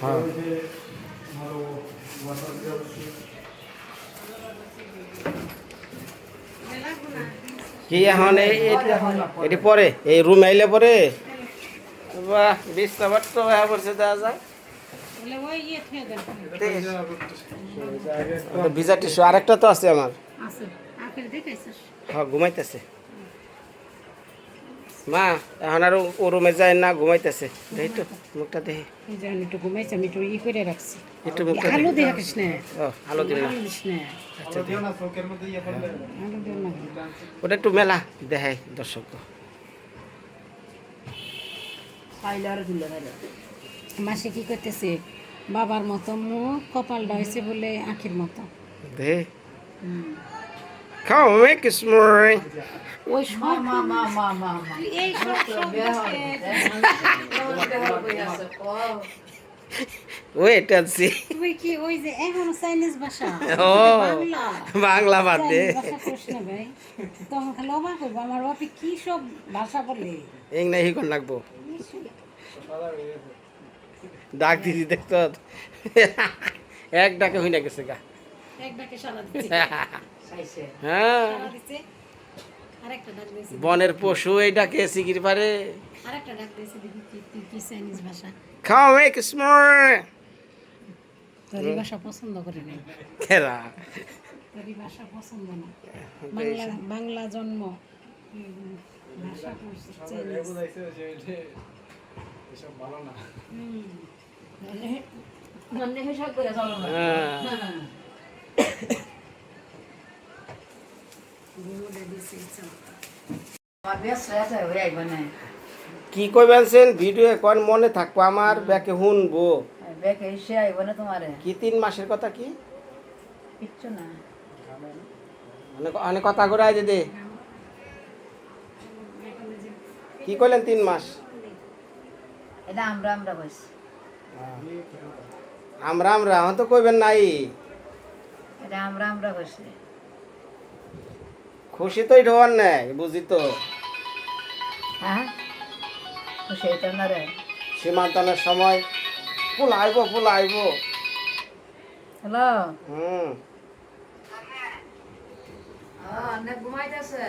হ্যাঁ। যে কি এখন এটি পরে? এই রুম আইলে পরে? বাহ বিছনা বাট্ট হয়ে পড়ছে দেওয়া যায় ভিজা টিস্যু আরেকটা তো আছে আমার। আছে। আখের দেখাইছিস? হ্যাঁ ঘুমাইতেছে। মা এখন আর ও রুমে যায় না ঘুমাইতেছে। দেখি তো মুখটা দেখি একটু ঘুমাইছি আমি একটু ই করে রাখছি। একটু মুখটা আলু দেখি দিয়ে রাখিস না? ও আলো দিন না? দিও চোখের মধ্যে ইয়ে করলে। আলু দিও না। ওটা একটু মেলা দেখাই দর্শক। মাসে কি করতেছে বাবার মতো মুখ কপালটা হয়েছে বলে আখির মতো। দে। খাও মে কিসময় ওই সব এই সব ওই এটা তুই কি ওই যে এখন চাইনিজ ভাষা ও বাংলা বাদ দে ভাই তখন খালি অবাক হইব আমার বাপি কি সব ভাষা বলে এই না লাগবো ডাক দিদি দেখতো এক ডাকে হই না গেছে গা এক ডাকে সারা দিচ্ছে হ্যাঁ। বনের পশু এই ডাকে সিকির পারে খাও মে কিসময় তোর ভাষা পছন্দ করে নাই। খেরা তোর ভাষা পছন্দ না। বাংলা বাংলা জন্ম। ভাষা ভালো না। কি কইবেন সেন? ভিডিও কোন মনে থাকব আমার ব্যাকে শুনব কি তিন মাসের কথা কি? মানে অনেক কথা ঘুরাই দিদি কি কইলেন তিন মাস? এটা আমরা আমরা কইছি। আমরা আমরা এখন তো কইবেন নাই। এটা আমরা আমরা কইছি। খুশি তো হওয়ার নাই বুঝি তো? হ্যাঁ? খুশি হইতো না রে? সীমান্তনের সময় ফুল আইব ফুল আইব হ্যালো? হুম। অনেক ঘুমাইতেছে।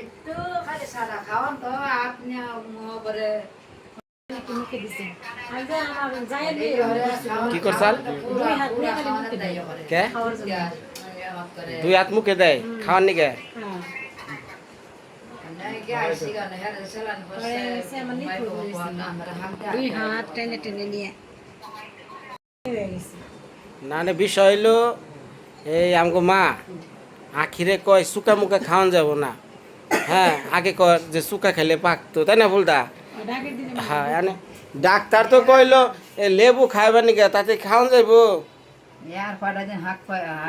একটু খালি সাদা খাওয়ান তো আপনি করে কি করছাল? কে? দুই হাত মুখে দেয় খাওয়ার নিকে না না বিষয় হইল এই আমগো মা আখিরে কয় শুকা মুখে খাওয়ান যাব না। হ্যাঁ আগে কয় যে শুকা খেলে পাকতো। তাই না দিনে হ্যাঁ এনে ডাক্তার তো কইলো এ লেবু খাইবার নিকে? তাতে খাওয়ান যাইব।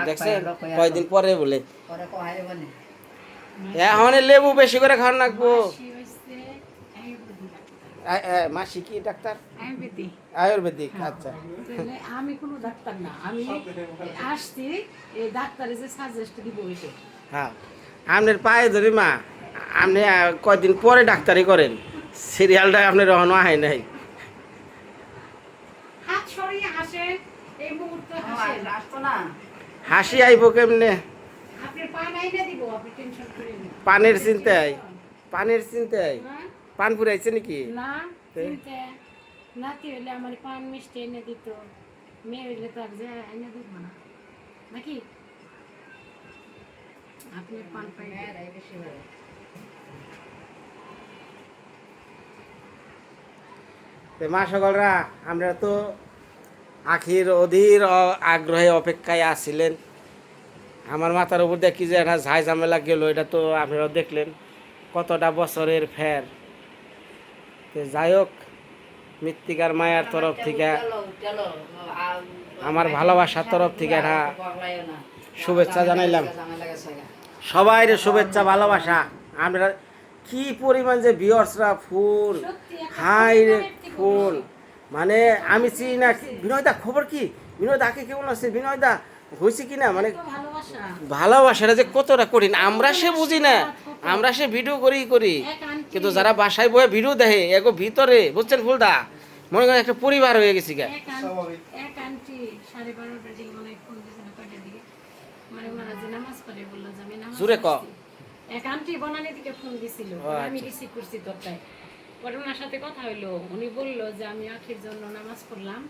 দেখছেন? কয়দিন পরে বলে। পরে এখন লেবু বেশি করে খাওয়ান লাগবো। মাসি কি ডাক্তার? আয়ুর্বেদিক। আয়ুর্বেদিক আচ্ছা। আমি কোনো ডাক্তার না আমি আসছি এই ডাক্তারে যে সাজেস্ট দিব হ্যাঁ। আপনার পায়ে ধরি মা আপনি কয়দিন পরে ডাক্তারি করেন। সিরিয়ালটা আপনি এখনও আহে নাই। হাসি আইব কেমনে? আপনি পান আইনে দিব আপনি টেনশন করেন না। পানের চিন্তায় পানের চিন্তায় হ্যাঁ? পান ফুরাইছে নাকি? নাতি হইলে আমার পান মিষ্টি এনে দিত। মেয়ে হইলে তো আর যে এনে দিব না। নাকি? আপনি পান পাই বেশি ভালো তো মা সকলরা, আমরা তো আখির অধীর আগ্রহে অপেক্ষায় আসছিলেন আমার মাথার উপর দেখি যে একটা ঝাই ঝামেলা গেল, এটা তো আপনারা দেখলেন, কতটা বছরের ফের। যাই হোক, মৃত্তিকার মায়ার তরফ থেকে, আমার ভালোবাসার তরফ থেকে একটা শুভেচ্ছা জানাইলাম। সবাই শুভেচ্ছা, ভালোবাসা। আমরা কি পরিমাণ যে বিয়র্সরা ফুল হাই রে ফুল। মানে আমি চিনি না বিনয়দা খবর কি? বিনয়দা আগে কেমন আছে বিনয়দা হয়েছে কি না? মানে ভালোবাসা। ভালোবাসাটা যে কতটা কঠিন। আমরা সে বুঝি না। আমরা সে ভিডিও করি করি। কিন্তু যারা বাসায় বয়ে ভিডিও দেখে এগো ভিতরে বুঝছেন ফুলদা? মনে করেন একটা পরিবার হয়ে গেছি গা। কয়টার মানে ক। এক আন্টি বনানি থেকে ফোন দিছিল আমি আচ্ছা। রিসিভ করছি তোরটায় পরে ওনার সাথে কথা হইল উনি বলল যে আমি আখির জন্য নামাজ পড়লাম।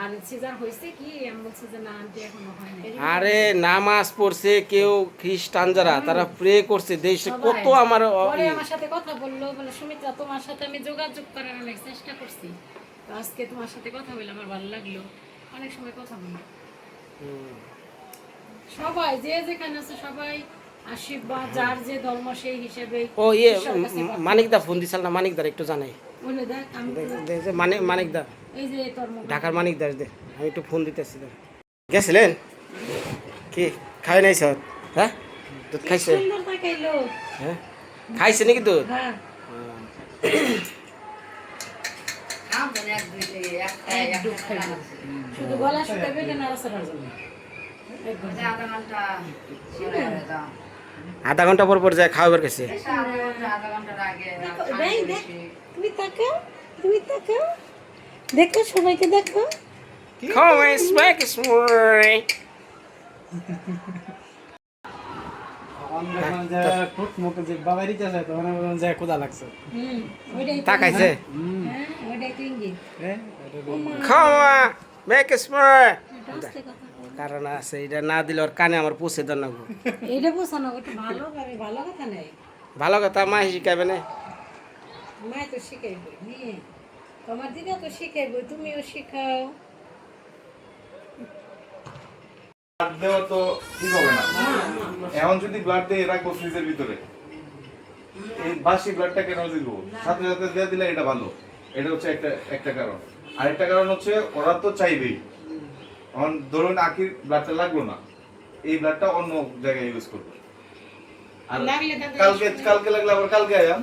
আর সিজার হয়েছে কি? আমি বলছি যে না আন্টি এখনও হয় নাই। আরে নামাজ পড়ছে কেউ খ্রিস্টান যারা তারা প্রে করছে দেশে কত আমার পরে আমার সাথে কথা বলল বলে সুমিত্রা তোমার সাথে আমি যোগাযোগ করার অনেক চেষ্টা করছি। তো আজকে তোমার সাথে কথা বলে আমার ভালো লাগল। অনেক সময় কথা বলি। সবাই যে যেখানে আছে সবাই আশীর্বাদ যার যে ধর্ম সেই হিসেবে ও ইয়ে। মানিকদা ফোন দিছিল না মানিকদার একটু জানাই। মানে মানিকদা এই যে তোর মুখ ঢাকার মানিকদার দে আমি একটু ফোন দিতেছি। গেছিলেন? কি খাই নাই স্যার? হ্যাঁ? দুধ খাইছে? সুন্দর হ্যাঁ? খাইছে নাকি দুধ? হ্যাঁ। না, শুধু গলা শুকাবে কেন নাড়াচাড়ার জন্য? এক ঘণ্টা। আধা ঘণ্টা। ছেড়ে দাও। আধা ঘণ্টা পর পর যায় খাওয়াবার কাছে দেখো, দেখ, দেখ। তুমি তাকাও তুমি তাকাও। দেখো সবাইকে দেখো। তাকাইছে? হ্যাঁ? ওইটাই তো এটা. এটা। কারণ আছে এটা না দিলে ওর কানে আমার পুষে দেন না গো। এইটা বোঝানো ভালো ভালো কথা নেই। ভালো কথা মা শিখাবে না। মায় তো শিখাইবই নিয়ে। তোমার দিদা তো শিখাইবই তুমিও শিখাও। ব্লাড দেওয়া তো ঠিক হবে না। এখন যদি ব্লাড দিয়ে রাখব ফ্রিজের ভিতরে। এই বাসি ব্লাডটা কেন দিব? সাথে সাথে দিয়ে দিলে এটা ভালো। এটা হচ্ছে একটা একটা কারণ। আরেকটা কারণ হচ্ছে ওরা তো চাইবেই। এখন ধরুন আখির ব্লাডটা লাগল না এই ব্লাডটা অন্য জায়গায় ইউজ করব। আর কালকে কালকে লাগলে আবার কালকে আয়াম।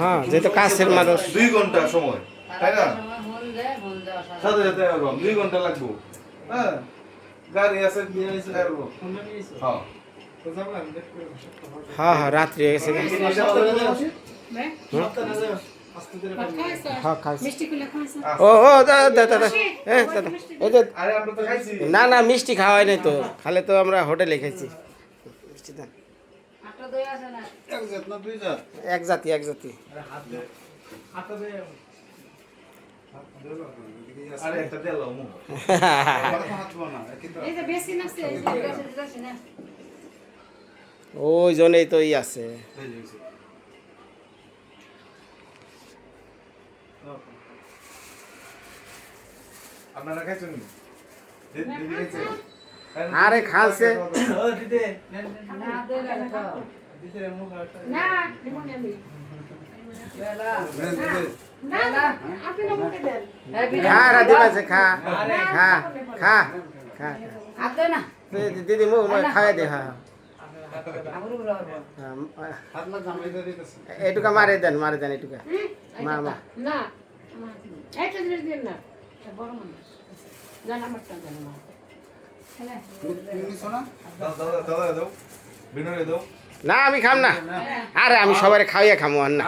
হ্যাঁ যেহেতু কাছের মানুষ। দুই ঘণ্টা সময় তাই না? সাথে দুই ঘণ্টা লাগবো। হ্যাঁ গাড়ি আছে আসব হ্যাঁ। হ্যাঁ হ্যাঁ রাত্রি হ্যাঁ হ্যাঁ ও ও দাদা দাদা দাদা এ দাদা এই যে আরে আমরা তো না না মিষ্টি খাওয়াই নাই তো। খালে তো আমরা হোটেলে খেয়েছি মিষ্টি দেন। আটটা দই আছে না? এক জাত না দুই জাত? এক জাতি এক জাতি। আরে হাত দে, হাতটা দে। হাত দে বাবা, এদিকে আছে। আরে একটা তেল লাও মুখ আমার তো হাত ধোয়া না, একই তো। এই যে বেশি নাচছে এই যে দিতেছি, দিতেছি না ওই জন্যই তো ই আছে এই যে, এই যে। আপনারা খাইছেন? দিদি খাইছে? আরে খালছে ও, দিদি। না মুখ লিমন দিদি। না না আপনি না মুখে দে না দিদি দিদি খাওয়াই দে হ্যাঁ। হ্যাঁ। এটুকা মারে দেন মারে দেন এটুকা। মা মা। দিন না বড় মানুষ জানা জানা আমি খাম না। আরে আমি সবাই খাওয়াইয়া খামো আর না।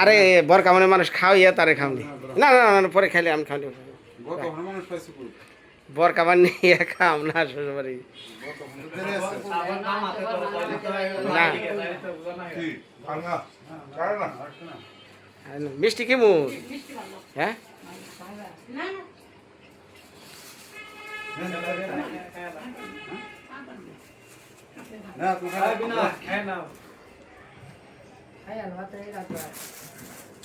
আরে বর কামনে মানুষ খাওয়াইয়া তারে খামনি না না না, না পরে খাইলে আমি পাইছে বর কামান নিয়ে খাম না শ্বশুর বাড়ি না? মিষ্টি কি মুখ? হ্যাঁ? না না, তুই খাই না। খাই রাত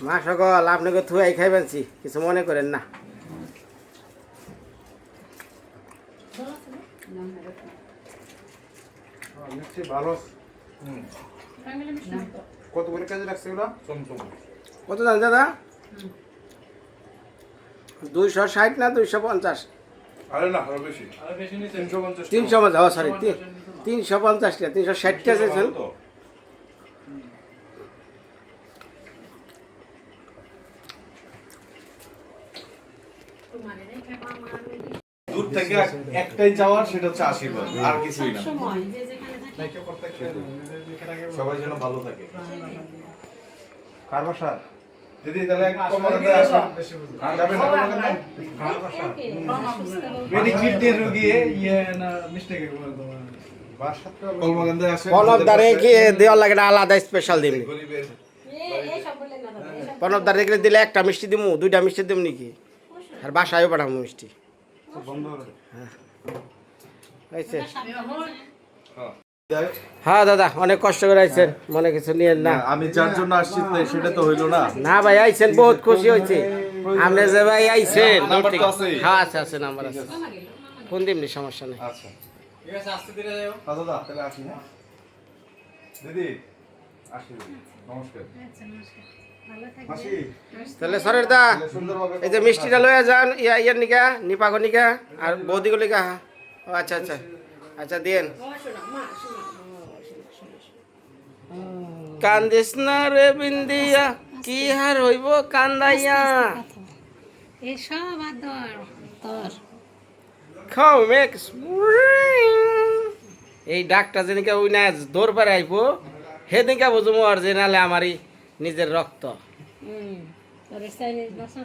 মা সকল আপনাকে থুয়াই খাইবেনছি কিছু মনে করেন না। হ্যাঁ, কত করে কেজি রাখছে কত দাম দাদা? দুইশো ষাট না দুইশো পঞ্চাশ? আরে না, আরও বেশি। আরও বেশি নিতে তিনশো পঞ্চাশ টাকা। তিনশো পঞ্চাশ সরি তিনশো পঞ্চাশ টাকা তিনশো ষাট টাকা চাইছেন। দূর থেকে একটাই যাওয়ার সেটা হচ্ছে আশীর্বাদ আর কিছুই না। সময় যে যেখানে থাকে সবাই যেন ভালো থাকে। কার বাসা দিদি তাহলে কলমাকান্দায়? পেডিকিটের রোগী ইয়ে না মিস্টেক আলাদা স্পেশাল প্রণব দ্বারে গেলে দিলে একটা মিষ্টি দিমু দুইটা মিষ্টি দিম নাকি? আর বাসায়ও পাঠাবো মিষ্টি। হ্যাঁ। হ্যাঁ দাদা অনেক কষ্ট করে আইছেন। মনে কিছু নিয়েন না। আমি যার জন্য আসছি সেটা তো হইল না। না ভাই আইছেন বহুত খুশি হয়েছে আপনি যে ভাই আইছেন আছেই। হ্যাঁ আছে আছে নাম্বার আছে। ফোন দিমনি সমস্যা নেই। আচ্ছা। ঠিক আছে আস্তে ধীরে যাও দাদা দা তাহলে আসি হ্যাঁ। দিদি আসি নমস্কার। আচ্ছা নমস্কার। তাহলে সরের দা এই যে মিষ্টিটা লয়ে যান ইয়া ইয়ার নিকা নিপাগো নিকা আর বৌদিগো নিকা ও আচ্ছা আচ্ছা। আচ্ছা দিয়েন ও শোনো মা শোনো ও, শোনো, শোনো, শোনো। কান্দিস না রে বিন্দিয়া কি হার হইব কান্দাইয়া? এই সব আদর তোর খাও মেক্স এই ডাকটা যেদিনকে ওই না দৌড় আইব সেদিনকে বুঝব আর যে নালে আমারই নিজের রক্ত। তোর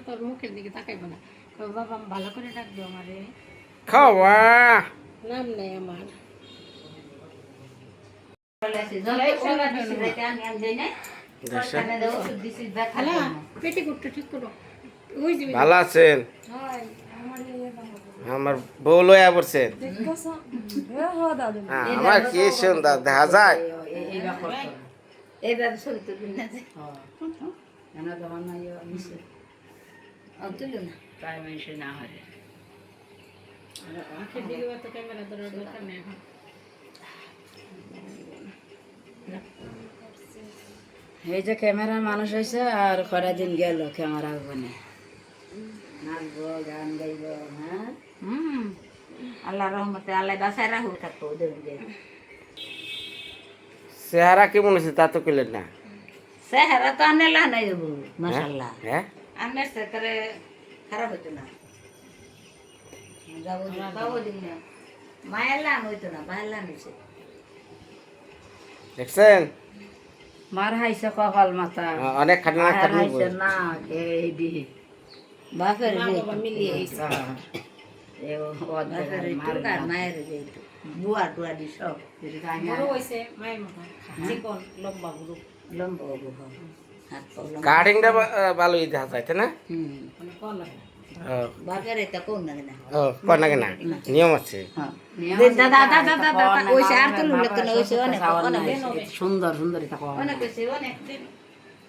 তোর মুখের দিকে তাকাইব না। বাবা ভালো করে ডাকবো আমারে। খাওয়া নাম নেই আমার খালা পেটি করতে ঠিক করো ওই যে ভালো আছেন? আমার বউ লয়া পড়ছেন? হ্যাঁ, আমার কি সুন্দর দেখা যায়। না হয় আঁখের দিকে অত ক্যামেরা ধরার দরকার নেই এখন এই যে ক্যামেরা মানুষ হয়েছে আর করা দিন গেল ক্যামেরা ওখানে নাচবো গান গাইব হ্যাঁ? হুম। আল্লাহ রহমতে আল্লাহ বাসায় রাখু থাকব চেহারা কেমন হয়েছে তা তো কইলেন না। চেহারা তো আনেলা নাই যাব মাসাল্লাহ হ্যাঁ? আনের সেতারে খারাপ হতো না। যাব পাবো দিন না। মায়ের লান হইতো না বাহের লান হয়েছে দেখছেন? মার হাইছে কপাল মাথা। অনেক খাটনা খাটনি না এই দি। বাপের মিলিয়ে বুয়া টুয়া দি সব। মতো। চিকন লম্বা হাত কাটিংটা ভালোই দেখা যায় না না না না নিয়ম আছে। সুন্দর সুন্দর অনেক হয়েছে অনেক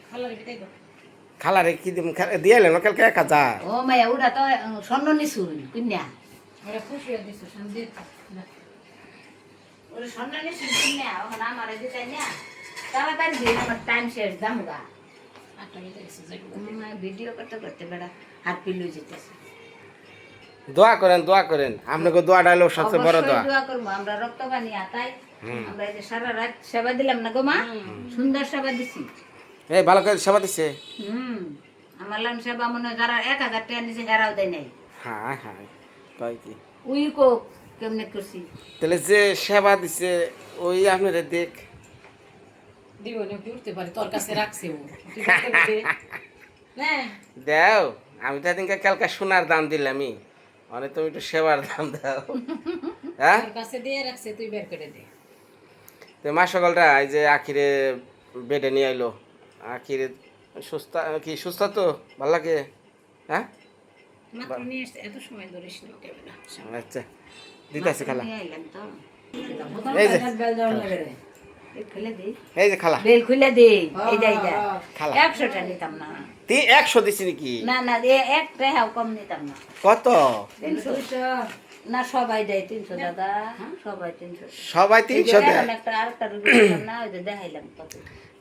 খালার ভিতরে দাও খালারে কি দিম দিয়ে এলেন কালকে একা যা? ও মায়া ওটা তো স্বর্ণ নিছু কিনিয়া? ওরা খুশি হয়ে দিছো শান্তি ওটা স্বর্ণ নিছু কিনিয়া? ওখানে আমার দিতে নিয়া তাড়াতাড়ি দিয়ে আমার টাইম শেষ দামগা আটটা বেজে গেছে যেগুলো ভিডিও করতে করতে বেড়া হাত পিলু যেতেছে। দোয়া করেন দোয়া করেন। আপনাকে দোয়া ডাইলো সবচেয়ে বড় দোয়া। দোয়া করব আমরা রক্ত বানিয়া তাই আমরা এই যে সারা রাত সেবা দিলাম না গো মা? সুন্দর সেবা দিছি। এই ভালো করে সেবা দিছে? হুম। আমার সেবা মনে যারা এক হাজার টাকা নিচে হেরাও দেয় নাই। হ্যাঁ হ্যাঁ কয় কি? উই কো কেমনে করছি? তাহলে যে সেবা দিছে ওই আপনারা দেখ। দিব কি উঠতে পারে? তোর কাছে রাখছে ও। তুই করতে পারবি? না দেও আমি তো এদিনকে কালকে সোনার দাম দিলামই। অনেক তুমি একটু সেবার দাম দাও। হ্যাঁ? কাছে দিয়ে রাখছে তুই বের করে দে। তো মা সকালটা এই যে আখিরে বেডে নিয়ে আইলো। আখিরে সুস্থ কি সুস্থ তো? ভালো লাগে? হ্যাঁ? আচ্ছা দিতেছি খালা। নিয়ে আইলাম তো। এই যে। এই খুলে যে খালা। বেল খুলে দে। এই যাই যা। খালা। একশোটা নিতাম না। একশো দিছি নাকি? না না এ এক কম নিতাম না। কত? তিনশো। না সবাই দেয় তিনশো দাদা। সবাই তিনশো। সবাই তিনশো দেয়? একটা আরেকটা না ওই যে দেখাইলাম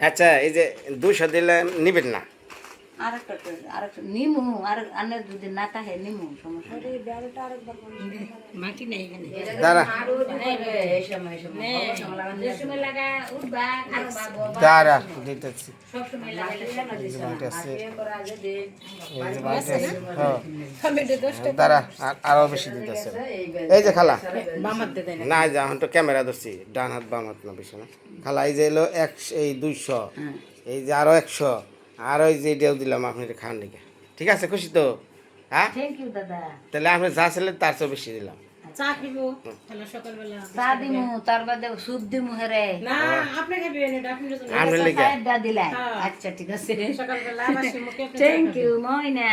আচ্ছা এই যে দুশো দিলে নিবেন না? আরেকটা আরেকটা নিমু আর আনের যদি না থাকে নিমু সমস্যা মাটি নেই দাঁড়া। দাঁড়া দিতেছি। হ্যাঁ দাঁড়া বেশি দিতেছে। এই যে খালা। না যা এখন তো ক্যামেরা ধরছি। ডান হাত বাম হাত না বেশি না খালা এই যে এলো একশো এই দুইশো। এই যে আরও একশো। আর ওই যে এটাও দিলাম আপনি এটা খান দিকে ঠিক আছে খুশি তো? হ্যাঁ? থ্যাংক ইউ দাদা। তাহলে আপনি যা ছিলেন তার চেয়ে বেশি দিলাম। চা খাইবো। তাহলে সকালবেলা চা দিমু তার বাদে সুপ দিমু হেরে। না আপনি খাবেন এটা আপনি জন্য আপনি লিখে চায়েরটা দিলাই। হ্যাঁ। আচ্ছা ঠিক আছে। সকালবেলা বাসি মুখে থ্যাংক ইউ মইনা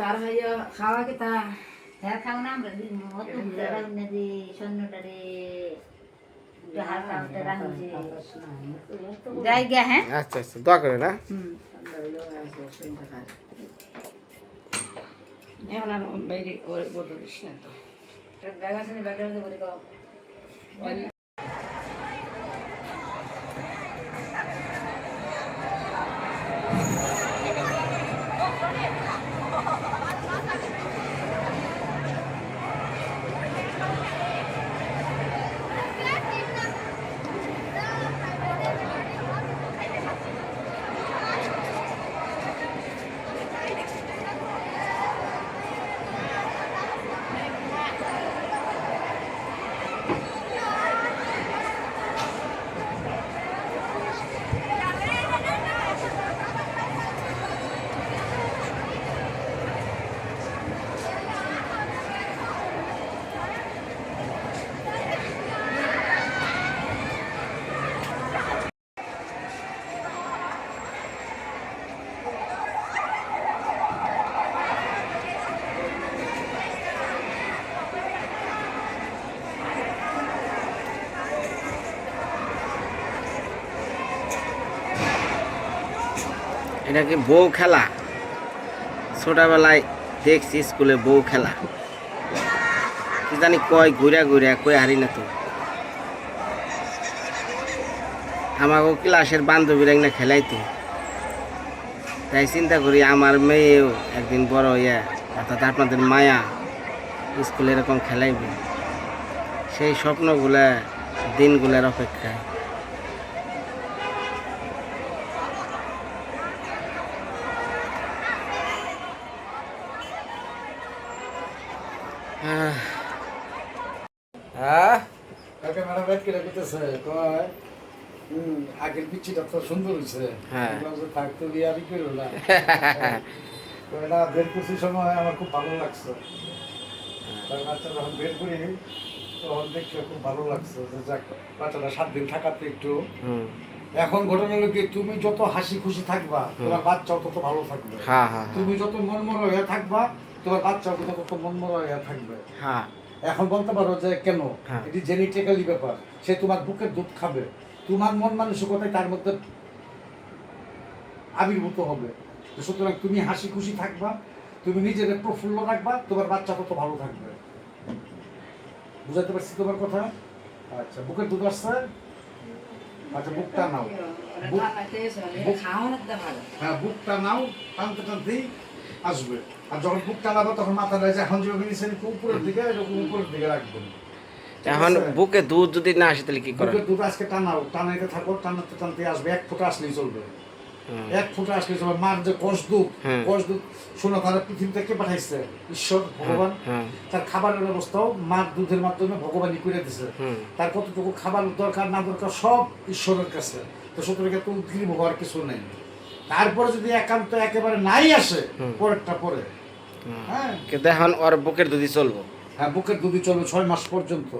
তার ভাইয়া খাওয়া কি তা? হ্যাঁ খাও না আমরা দিমু। অত রে একটু হালকা হালকা রাখছি যাই গা হ্যাঁ আচ্ছা আচ্ছা দোয়া করে না এখন আর বাইরে ওর বদলিস না তো ব্যাগ আছে না ব্যাগের মধ্যে বলে এটা কি বউ খেলা? ছোটবেলায় দেখছি স্কুলে বউ খেলা। কি জানি কয় ঘুরা ঘুরা কই হারি না তো। আমাকে ক্লাসের বান্ধবীরা না খেলাইতো। তাই চিন্তা করি আমার মেয়েও একদিন বড় হইয়া, অর্থাৎ আপনাদের মায়া স্কুলে এরকম খেলাইবে। সেই স্বপ্নগুলা, দিনগুলার অপেক্ষায় আহ হ্যাঁ কাকে ম্যাডাম করতেছে কয় আগের পিচ্ছিটা তো সুন্দর হয়েছে হ্যাঁ। থাকতো আমি করো না। এটা বের করছি সময় আমার খুব ভালো লাগছে। বাচ্চা যখন বের করি তখন দেখতে খুব ভালো লাগছে যে যাক বাচ্চাটা সাত দিন থাকাতে একটু। এখন ঘটনা হলো কি তুমি যত হাসি খুশি থাকবা তোমার বাচ্চাও তত ভালো থাকবে। হ্যাঁ হ্যাঁ তুমি যত মনমরা হয়ে থাকবা তোমার বাচ্চাও তত মনমরা হয়ে থাকবে। হ্যাঁ। এখন বলতে পারো যে কেন? হ্যাঁ। এটি জেনেটিক্যালি ব্যাপার। সে তোমার বুকের দুধ খাবে। তোমার মন মানসিকতাই তার মধ্যে আবির্ভূত হবে। তো সুতরাং তুমি হাসি খুশি থাকবা তুমি নিজেকে প্রফুল্ল রাখবা তোমার বাচ্চা তত ভালো থাকবে। বুঝাতে পারছি তোমার কথা? আচ্ছা বুকের দুধ আসছে? আচ্ছা বুকটা নাও। হ্যাঁ বুকটা নাও টানতে টানতেই আসবে। আর যখন বুক টানাবো তখন মাথা যে এখন যেভাবে নিচে উপরের দিকে এরকম উপরের দিকে রাখবেন। এখন বুকে দুধ যদি না আসে তাহলে কি করে বুকের দুধ আজকে টানাও। টানাইতে থাকো টানাতে টানতে আসবে। এক ফোঁটা আসলেই চলবে। এক ফোঁটা আসলে চলবে। মার যে কোষ দুধ। কোষ দুধ শোনো তারা পৃথিবী থেকে পাঠাইছে? ঈশ্বর ভগবান। তার খাবারের ব্যবস্থাও মার দুধের মাধ্যমে ভগবানই করে দিছে। তার কতটুকু খাবার দরকার না দরকার সব ঈশ্বরের কাছে। তো সুতরাং এত উদ্গ্রীব হওয়ার কিছু নেই। তারপরে যদি একান্ত একেবারে নাই আসে পরেরটা পরে। হ্যাঁ। এখন ওর বুকের দুধই চলবো। হ্যাঁ বুকের দুধই চলবে ছয় মাস পর্যন্ত।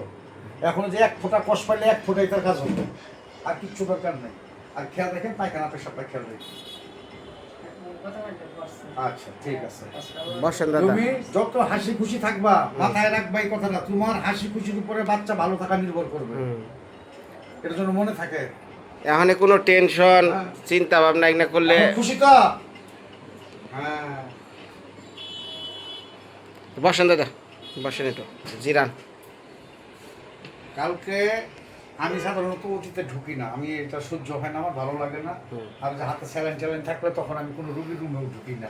এখন যে এক ফোঁটা কষ পাইলে এক ফোঁটাই তার কাজ হবে। আর কিচ্ছু দরকার নেই। আর খেয়াল রাখেন পায়খানা পেশাবটা খেয়াল রাখেন। আচ্ছা ঠিক আছে। তুমি যত হাসি খুশি থাকবা মাথায় রাখবা এই কথাটা। তোমার হাসি খুশির উপরে বাচ্চা ভালো থাকা নির্ভর করবে। এটার জন্য মনে থাকে এখন কোনো টেনশন হ্যাঁ। চিন্তা ভাবনা না করলে খুশি তো? হ্যাঁ। বসেন দাদা বসেন একটু। জিরান। কালকে আমি সাধারণত অতীতে ঢুকি না। আমি এটা সহ্য হয় না আমার ভালো লাগে না। আর যে হাতে স্যালাইন ট্যালেন থাকলে তখন আমি কোনো রুগীর রুমেও ঢুকি না।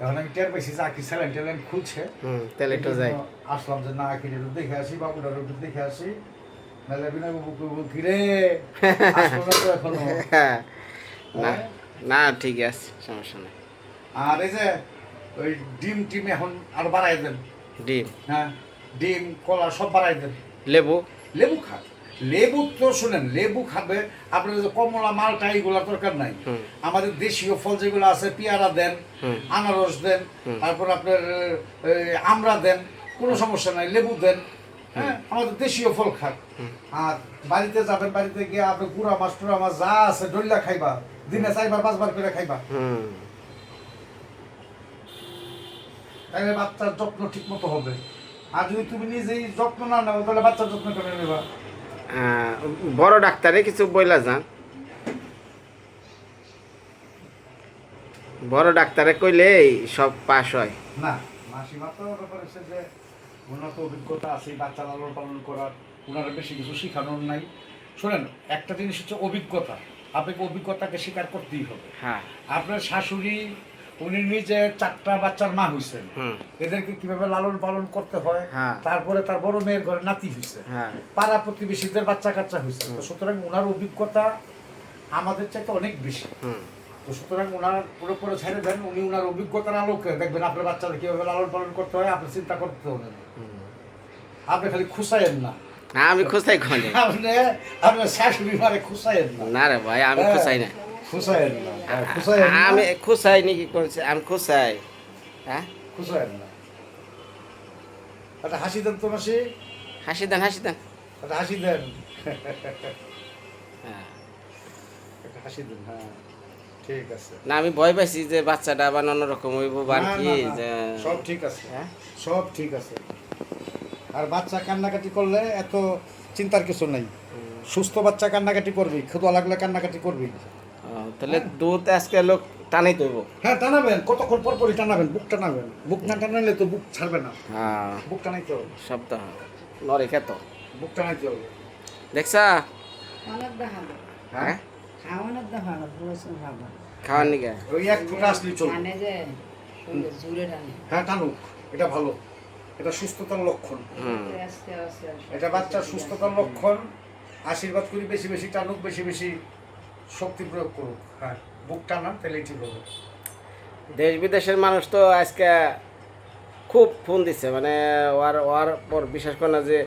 এখন আমি টের পেয়েছি যে আঁকি স্যালাইন ট্যালেন খুলছে। আসলাম যে না একটু দেখে আসি বাবুটার দেখে আসি। না হ্যাঁ ঠিক আছে সমস্যা নেই আর এই যে ওই ডিম টিম এখন আর বাড়াই দেন ডিম হ্যাঁ ডিম কলা সব বাড়াই দেন লেবু লেবু খান লেবু তো শুনেন লেবু খাবে আপনার যে কমলা মালটা এইগুলো দরকার নাই আমাদের দেশীয় ফল যেগুলো আছে পেয়ারা দেন আনারস দেন তারপর আপনার আমড়া দেন কোনো সমস্যা নাই লেবু দেন হ্যাঁ আমাদের দেশীয় ফল খান আর বাড়িতে যাবেন বাড়িতে গিয়ে আপনি গুড়া মাছ টুড়া মাছ যা আছে ডল্লা খাইবা দিনে চারবার পাঁচবার করে খাইবা। তাহলে বাচ্চার যত্ন ঠিক মতো হবে। আর যদি তুমি নিজেই যত্ন না নাও তাহলে বাচ্চার যত্ন করে নেবা? বড় ডাক্তারে কিছু বইলা যান। বড় ডাক্তারে কইলে সব পাস হয়। না মাসিমা তো ব্যাপার হচ্ছে যে ওনার তো অভিজ্ঞতা আছে বাচ্চা লালন পালন করার ওনারা বেশি কিছু শেখানোর নাই। শোনেন একটা জিনিস হচ্ছে অভিজ্ঞতা। আপনাকে অভিজ্ঞতাকে স্বীকার করতেই হবে। হ্যাঁ। আপনার শাশুড়ি উনি নিজে চারটা বাচ্চার মা হয়েছেন হুম। এদেরকে কীভাবে লালন পালন করতে হয় হ্যাঁ। তারপরে তার বড় মেয়ের ঘরে নাতি হয়েছে হ্যাঁ। পাড়া প্রতিবেশীদের বাচ্চা কাচ্চা হয়েছে সুতরাং ওনার অভিজ্ঞতা আমাদের চাইতে অনেক বেশি। তো সুতরাং ওনার পুরো পুরো ছেড়ে দেন উনি ওনার অভিজ্ঞতার আলোকে দেখবেন আপনার বাচ্চাদের কীভাবে লালন পালন করতে হয় আপনি চিন্তা করতে হবে আপনি খালি খুশাইয়েন না। না আমি খুঁজাই খোঁজে আপনি আপনার শাশুড়ি মারে খুশাইয়েন না। না রে ভাই আমি না। খুশাইয়েন না। হ্যাঁ, খুশাইয়েন না। আমি খুঁজাই নাকি করছি? আমি খুঁজাই হ্যাঁ? খুশাইয়েন না। একটা হাসি দেন তো মাসি। হাসি দেন হাসি দেন। একটা হাসি দেন। হ্যাঁ। একটা হাসি দেন হ্যাঁ। ঠিক আছে। না আমি ভয় পাইছি যে বাচ্চাটা আবার অন্যরকম হইব বা না, কি যে সব ঠিক আছে। হ্যাঁ? সব ঠিক আছে। আর বাচ্চা কান্নাকাটি করলে এত চিন্তার কিছু নাই। সুস্থ বাচ্চা কান্নাকাটি করবি ক্ষুদা লাগলে কান্নাকাটি করবি। তাহলে দুধ আজকে লোক টানাই তৈব হ্যাঁ টানাবেন কতক্ষণ পর পরই টানাবেন বুক টানাবেন। বুক না টানালে তো বুক ছাড়বে না। হ্যাঁ। বুক টানাইতে হবে। শব্দ নরে খেত। বুক টানাইতে হবে। দেখছা? হ্যাঁ? খাওয়ানোর দেখাবো প্রচুর খাব খাওয়ার নিকে? ওই এক ফুটা আসলেই চলবে। টানে যে জুড়ে টানে হ্যাঁ টানুক এটা ভালো। এটা সুস্থতার লক্ষণ। এটা বাচ্চার সুস্থতার লক্ষণ। আশীর্বাদ করি বেশি বেশি টানুক বেশি বেশি শক্তি প্রয়োগ করুক। হ্যাঁ বুক টানান তাহলে ঠিক হবে। দেশ বিদেশের মানুষ তো আজকে খুব ফোন দিচ্ছে মানে ওর ওর পর বিশ্বাস করে না যে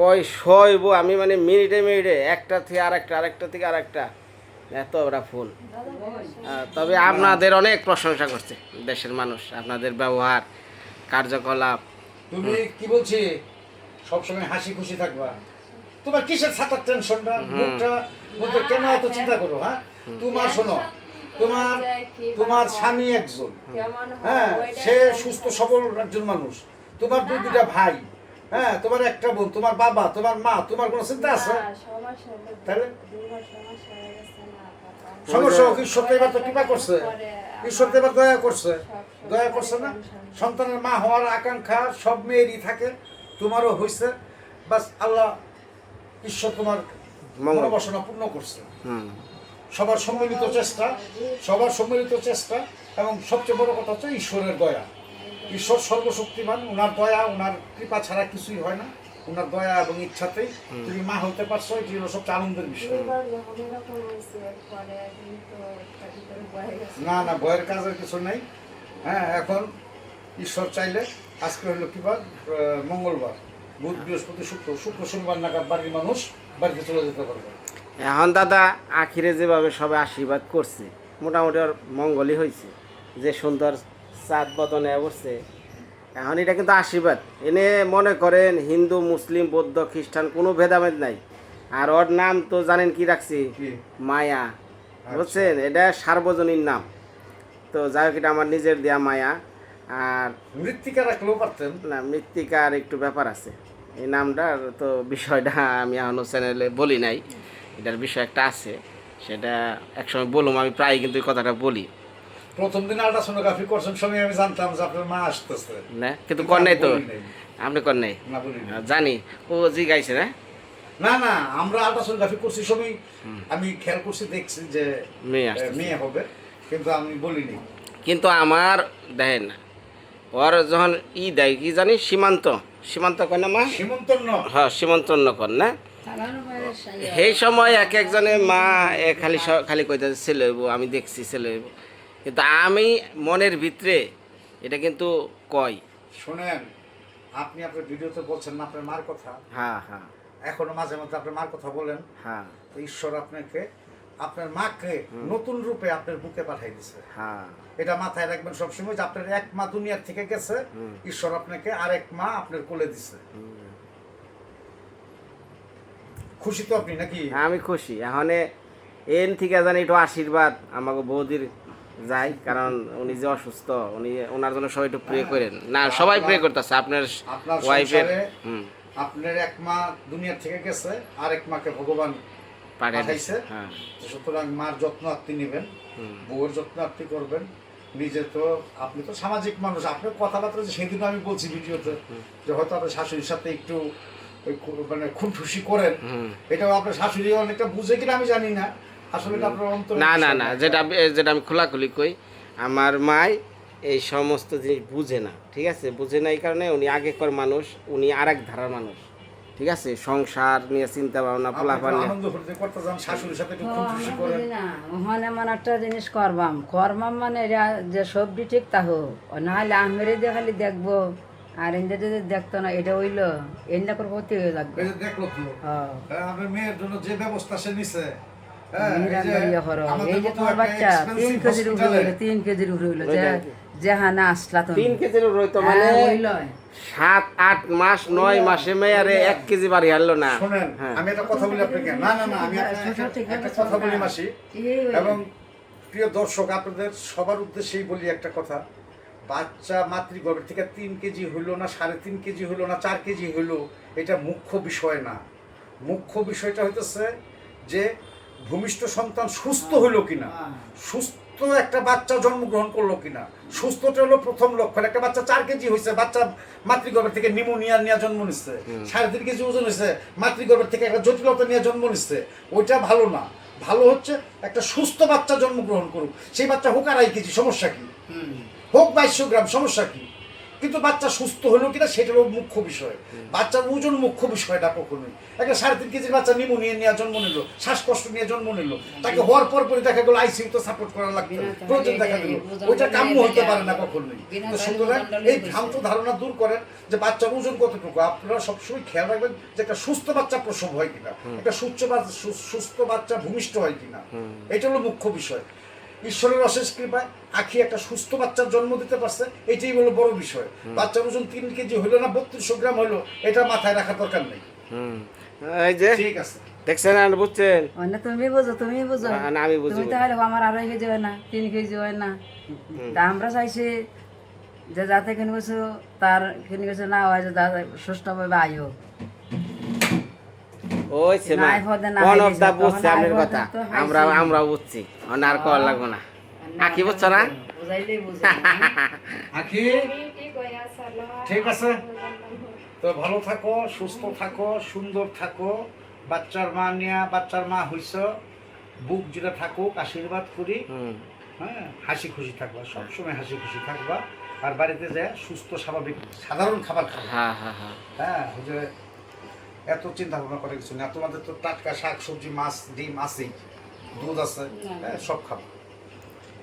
কয় শইব আমি মানে মিনিটে মিনিটে একটা থেকে আর আরেকটা আরেকটা থেকে আরেকটা। এত ওরা ফোন আহ, তবে আপনাদের অনেক প্রশংসা করছে দেশের মানুষ আপনাদের ব্যবহার কার্যকলাপ। তুমি কি বলছি? সবসময় হাসি খুশি থাকবা। তোমার কিসের ছাতার টেনশনটা মুখটা মধ্যে কেন এত চিন্তা করো হ্যাঁ? তোমার শোনো তোমার তোমার স্বামী একজন। হ্যাঁ? সে সুস্থ সবল একজন মানুষ। তোমার দুই দুটা ভাই হ্যাঁ? তোমার একটা বোন তোমার বাবা তোমার মা তোমার কোনো চিন্তা আছে? তাহলে? সমস্যা হোক ঈশ্বর তো এবার তো কৃপা করছে। ঈশ্বর তো এবার দয়া করছে। দয়া করছে না? সন্তানের মা হওয়ার আকাঙ্ক্ষা সব মেয়েরই থাকে তোমারও হয়েছে বাস আল্লাহ ঈশ্বর তোমার। মনোবাসনা পূর্ণ করছে। সবার সম্মিলিত চেষ্টা সবার সম্মিলিত চেষ্টা এবং সবচেয়ে বড় কথা হচ্ছে ঈশ্বরের দয়া। ঈশ্বর সর্বশক্তিমান ওনার দয়া ওনার কৃপা ছাড়া কিছুই হয় না। ওনার দয়া এবং ইচ্ছাতেই তুমি মা হতে পারছ এটি হলো সবচেয়ে আনন্দের বিষয়। না না ভয়ের কাজের কিছু নাই। হ্যাঁ এখন ঈশ্বর চাইলে আজকে হলো কি বার? মঙ্গলবার। বুধ বৃহস্পতি শুক্র। শুক্র শনিবার নাগাদ বাড়ির মানুষ বাড়িতে চলে যেতে পারবে। এখন দাদা আখিরে যেভাবে সবাই আশীর্বাদ করছে মোটামুটি ওর মঙ্গলই হয়েছে। যে সুন্দর চাঁদ বদনে বসছে এখন এটা কিন্তু আশীর্বাদ। এনে মনে করেন হিন্দু মুসলিম বৌদ্ধ খ্রিস্টান কোনো ভেদাভেদ নাই। আর ওর নাম তো জানেন কি রাখছি? মায়া। বুঝছেন? এটা সার্বজনীন নাম। তো যাই হোক এটা আমার নিজের দেয়া মায়া। আর মৃত্তিকা রাখলেও পারতেন। না মৃত্তিকার একটু ব্যাপার আছে। এই নামটার তো বিষয়টা আমি এখনও চ্যানেলে বলি নাই। এটার বিষয় একটা আছে। সেটা একসময় বলুম আমি প্রায় কিন্তু এই কথাটা বলি। প্রথম দিন আল্ট্রাসোনোগ্রাফি করছেন সময় আমি জানতাম যে আপনার মা আসতেছে। না কিন্তু কর নাই তো। আপনি কর নাই? না জানি। ও জি গাইছে না? না না আমরা আল্ট্রাসোনোগ্রাফি করছি সবই আমি খেয়াল করছি দেখছি যে মেয়ে হবে কিন্তু আমি বলিনি কিন্তু আমার দেখেন ওর যখন ই দেয় কি জানি সীমান্ত। সীমান্ত কয় না মা? সীমন্তন্য হ্যাঁ সীমন্তন্ন কর না। সেই সময় এক একজনের মা এ খালি খালি কইতে ছেলে হইব আমি দেখছি ছেলে হইব। কিন্তু আমি মনের ভিতরে এটা কিন্তু কয় শোনেন আপনি আপনার ভিডিওতে বলছেন না আপনার মার কথা। হ্যাঁ হ্যাঁ। এখনও মাঝে মধ্যে আপনার মার কথা বলেন। হ্যাঁ। তো ঈশ্বর আপনাকে আপনার মাকে নতুন রূপে আপনার বুকে পাঠাই দিছে। হ্যাঁ। এটা মাথায় রাখবেন সবসময় যে আপনার এক মা দুনিয়ার থেকে গেছে ঈশ্বর আপনাকে আরেক মা আপনার কোলে দিছে। খুশি তো আপনি নাকি? আমি খুশি। এখন এন থেকে জানি একটু আশীর্বাদ আমাকে বৌদির যাই কারণ উনি যে অসুস্থ উনি ওনার জন্য সবাই একটু প্রে করেন। না সবাই প্রে করতেছে আপনার ওয়াইফের হুম। আপনার এক মা দুনিয়ার থেকে গেছে আরেক মাকে ভগবান পাঠাইছে? হ্যাঁ। সুতরাং মার যত্ন আপনি নেবেন। বউয়ের যত্ন আপনি করবেন। নিজে তো আপনি তো সামাজিক মানুষ আপনার কথাবার্তা সেদিন আমি বলছি ভিডিওতে যে হয়তো আপনার শাশুড়ির সাথে একটু মানে খুনঠুসি করেন। এটাও আপনার শাশুড়ি অনেকটা বুঝে কিনা আমি জানি না। না না না যেটা যেটা আমি খোলাখুলি কই আমার মাই এই সমস্ত জিনিস বুঝে না ঠিক আছে? বুঝে না এই কারণে উনি আগেকার মানুষ উনি আর এক ধারার মানুষ ঠিক আছে? সংসার নিয়ে চিন্তা ভাবনা পোলাপান আমরা ওখানে মানে একটা জিনিস করবাম। করবাম মানে যে সবজি ঠিক তা হোক নাহলে আমেরে দিয়ে খালি দেখব আর এনজে যদি দেখতো না এটা হইল এনজা করে ক্ষতি হয়ে দেখল তো। হ্যাঁ হ্যাঁ, মেয়ের জন্য যে ব্যবস্থা সে নিছে হ্যাঁ, এই যে বাড়িয়া করো। আমাদের এই যে মতো তোমার বাচ্চা তিন কেজির উপরে হইল তিন কেজির উপরে হইল যে আসলা তুমি। তিন কেজির রইতো মানে হ্যাঁ, সাত আট মাস নয় মাসে মেয়ারে এক কেজি বাড়ি হারলো না। হ্যাঁ। আমি একটা কথা বলি আপনাকে। না না না আমি আপনাকে ছোট ঠিক একটা কথা বলি মাসি। এবং প্রিয় দর্শক আপনাদের সবার উদ্দেশ্যেই বলি একটা কথা। বাচ্চা মাতৃগর্ভের থেকে তিন কেজি হইল না সাড়ে তিন কেজি হইল না চার কেজি হইল এটা মুখ্য বিষয় না। মুখ্য বিষয়টা হইতেছে যে ভূমিষ্ঠ সন্তান সুস্থ হইল কিনা? সুস্থ একটা বাচ্চা জন্মগ্রহণ করল কিনা? সুস্থটা হলো প্রথম লক্ষণ। একটা বাচ্চা চার কেজি হয়েছে বাচ্চা মাতৃগর্ভের থেকে নিমোনিয়া নিয়ে জন্ম নিচ্ছে সাড়ে তিন কেজি ওজন হয়েছে মাতৃগর্ভের থেকে একটা জটিলতা নিয়ে জন্ম নিচ্ছে ওইটা ভালো না। ভালো হচ্ছে একটা সুস্থ বাচ্চা জন্মগ্রহণ করুক। সেই বাচ্চা হোক আড়াই কেজি সমস্যা কি? হোক বাইশশো গ্রাম সমস্যা কি? কিন্তু বাচ্চা সুস্থ হলো কিনা সেটা হলো মুখ্য বিষয়। বাচ্চার ওজন মুখ্য বিষয়টা কখনোই। একটা সাড়ে তিন কেজির বাচ্চা নিমোনিয়া নিয়ে জন্ম নিল শ্বাসকষ্ট নিয়ে জন্ম নিল তাকে হওয়ার পর পরে দেখা গেল আইসিউ তো সাপোর্ট করা লাগবে প্রয়োজন দেখা গেল। ওইটা কাম্য হতে পারে না কখনোই। তো সুতরাং এই ভ্রান্ত ধারণা দূর করেন যে বাচ্চার ওজন কতটুকু। আপনারা সবসময় খেয়াল রাখবেন যে একটা সুস্থ বাচ্চা প্রসব হয় কিনা একটা সুস্থ বাচ্চা সুস্থ বাচ্চা ভূমিষ্ঠ হয় কিনা। এটা হলো মুখ্য বিষয়। ঈশ্বরের অশেষ কৃপায় আখি একটা সুস্থ বাচ্চার জন্ম দিতে পারছে এটাই হলো বড় বিষয়। বাচ্চার ওজন তিন কেজি হইল না বত্রিশশো গ্রাম হইল এটা মাথায় রাখার দরকার নেই। এই যে ঠিক আছে। দেখছেন আর বুঝছেন? মানে তুমি বুঝো তুমি বুঝো। না, না, আমি বুঝি, তুমি তাহলে আমার আড়াই কেজি হয় না তিন কেজি হয় না। তা আমরা চাইছি যে যাতে কিনে গেছো তার কিনে গেছো না হয় যে সুস্থভাবে আয়ো। ওই কোন অফ দা তখন বুঝছে আপনার কথা আমরা আমরা বুঝছি আর কল লাগবো না। আঁকি বুঝছ না? বুঝাইলেই বুঝো আখি ঠিক আছে। তো ভালো থাকো সুস্থ থাকো সুন্দর থাকো। বাচ্চার মা নিয়ে বাচ্চার মা হইছ। বুক জুড়ে থাকুক আশীর্বাদ করি। হুম। হ্যাঁ হাসি খুশি থাকবা সবসময় হাসি খুশি থাকবা। আর বাড়িতে যায় সুস্থ স্বাভাবিক সাধারণ খাবার খাবা। হ্যাঁ হ্যাঁ হ্যাঁ। হ্যাঁ এত চিন্তা ভাবনা করে কিছু না তোমাদের তো টাটকা শাক সবজি মাছ ডিম আছেই। দুধ আছে হ্যাঁ সব খাব।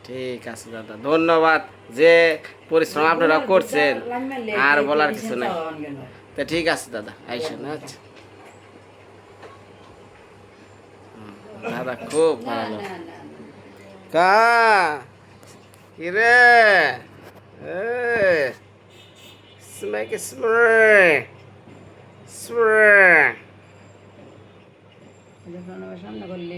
ঠিক আছে দাদা। ধন্যবাদ যে পরিশ্রম আপনারা করছেন। আর বলার কিছু নাই। তা ঠিক আছে দাদা। আইসেন আচ্ছা। দাদা খুব ভালো। কা কিরে? এ স্মেক স্প্রে সামনে করলে